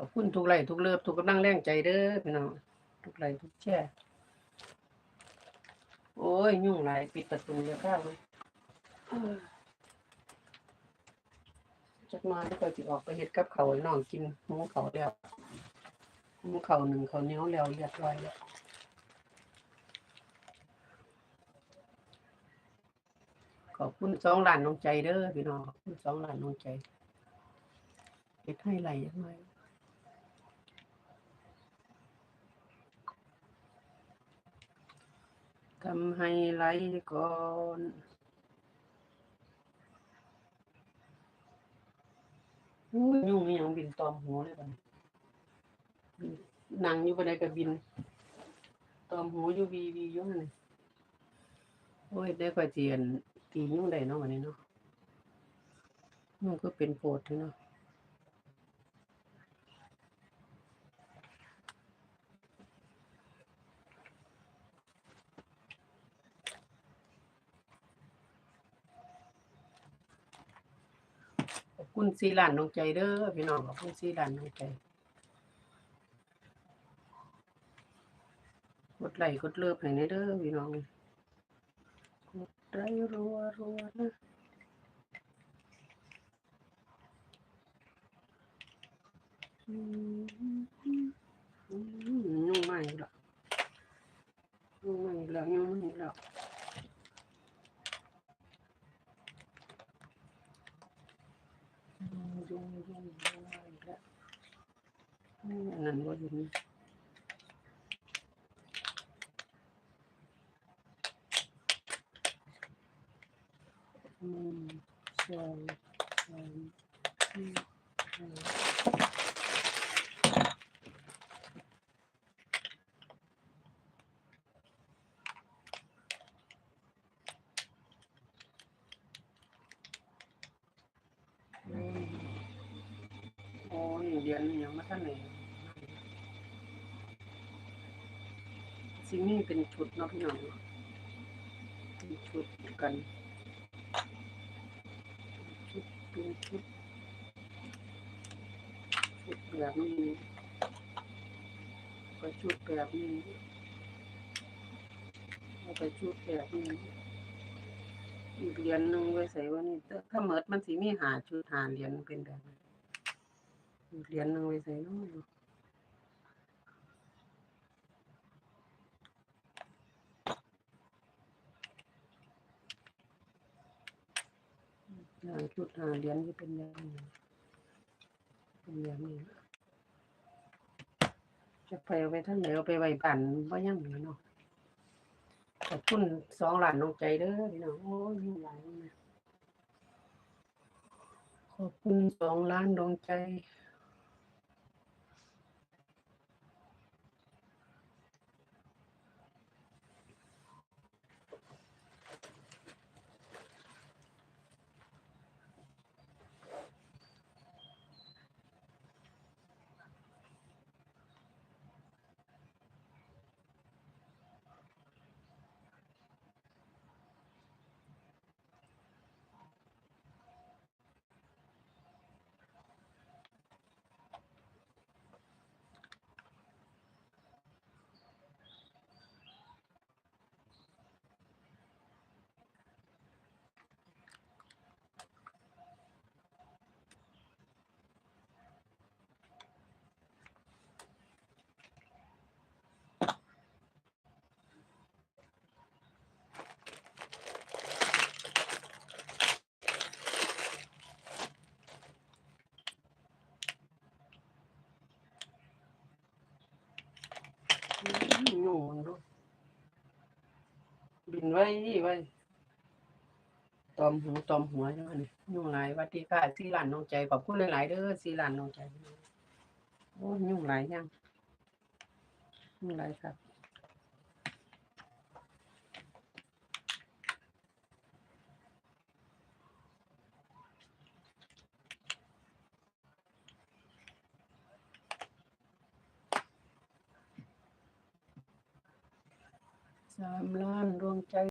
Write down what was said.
อบคุณทุกไลค์ทุกเลิฟทุกกำลังแรงใจเด้อพี่น้องทุกไลค์ทุกแชร์โอ้ย ยุ่งหลายปิดประตูเดี๋ยวข้าวเลยจักหน้อยก็สิออกไปเฮ็ดกับเขาวให้น้องกินหมูเขาแล้วหมูเขาหนึ่งเขาเนี้ยแล้วเรียบร้อยแล้วขอบคุณสองหลานน้องใจเด้อพี่น้องขอบคุณสองหลานน้องใจเฮ็ดให้ไหลยังไง ทำให้ไหลก่อนยุ่งอย่างบินตอมหัวเลยบันนั่งอยู่บนไดก็บิน ตอมหัวอยู่วีวีอยู่นั่นนี่โอ้ยได้ก่อยเจียนตียุ่งได้เนาะวันนี้เนาะยุ่งก็เป็นโพดอยู่เนาะ คุณสีหลานน้องใจเด้อพี่น้องขอบคุณสีหลานน้องใจกดไลค์กดเลิฟให้ในเด้อพี่น้องกดไลค์รัวรัวนะยุ่งไมากอีกยุ่งไมากอีกยุ่งไมากอีกแล้ว ยุงยุ่งยุ่งยุ่งมากอีกแล้วอืมอันนั้นว่าอยู่นี่อืมสองสามสี่ห้าอืมโอ้นี่ เดือนนี้ยังไม่ทันไหนสิ่งนี้เป็นชุดเนาะพี่น้องเนเป็นชุดกันชุดเป็นชุดชุดแบบนี้ก็ชุดแบบนี้แล้วก็ชุดแบบนี้อีกเหรียญหนึ่งไว้ใส่ไว่านี่ถ้าถ้าเมิดมันสีมีหาชุดหาเหรียญเป็นแบบนี้ เหรียญหนึ่งไว้ใส่น้องชุดหาเหรียญที่เป็นแบบนี้เป็นแบบนี้จะไปเอาไปท่านไหนเอาไปไว้บ้านว่ายังเหลือเนาะขอบคุณสองหลานน้องใจเด้อพี่น้องโอ้ยหลายนะขอบคุณสองล้านดวงใจ ยุ่งมันด้บินไว้ไว้ตอมหูตอมหัวจังเลยยุ่งหลวัดดีค่ะสีหลานน้องใจขอบคุณหลายๆเด้อสีหลานน้องใจโอ้ยยุ่งหลยังยุ่งหลครับ สามล้านดวงใจ